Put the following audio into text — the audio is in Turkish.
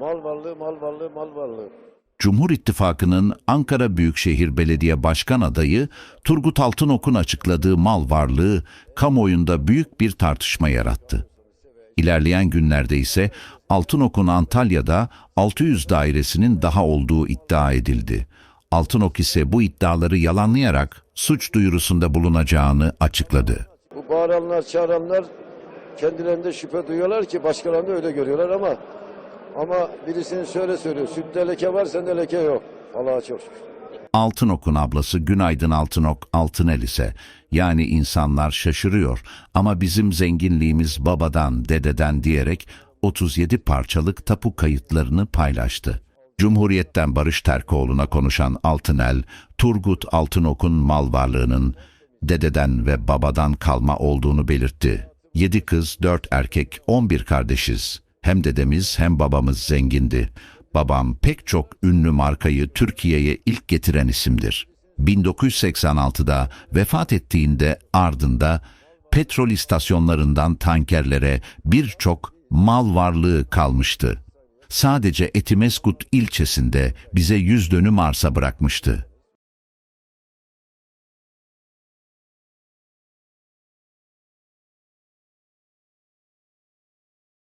Mal varlığı, mal varlığı, mal varlığı. Cumhur İttifakı'nın Ankara Büyükşehir Belediye Başkan adayı Turgut Altınok'un açıkladığı mal varlığı kamuoyunda büyük bir tartışma yarattı. İlerleyen günlerde ise Altınok'un Antalya'da 600 dairesinin daha olduğu iddia edildi. Altınok ise bu iddiaları yalanlayarak suç duyurusunda bulunacağını açıkladı. Bu bağıranlar, çağıranlar kendilerinde şüphe duyuyorlar ki başkalarını öyle görüyorlar ama ama birisinin şöyle söylüyor. Sütte leke var, sende leke yok. Allah'a çok şükür. Altınok'un ablası Günaydın Altınok Altınel ise yani insanlar şaşırıyor ama bizim zenginliğimiz babadan dededen diyerek 37 parçalık tapu kayıtlarını paylaştı. Cumhuriyet'ten Barış Terkoğlu'na konuşan Altınel, Turgut Altınok'un mal varlığının dededen ve babadan kalma olduğunu belirtti. 7 kız, 4 erkek, 11 kardeşiz. Hem dedemiz hem babamız zengindi. Babam pek çok ünlü markayı Türkiye'ye ilk getiren isimdir. 1986'da vefat ettiğinde ardında petrol istasyonlarından tankerlere birçok mal varlığı kalmıştı. Sadece Etimeskut ilçesinde bize yüz dönüm arsa bırakmıştı.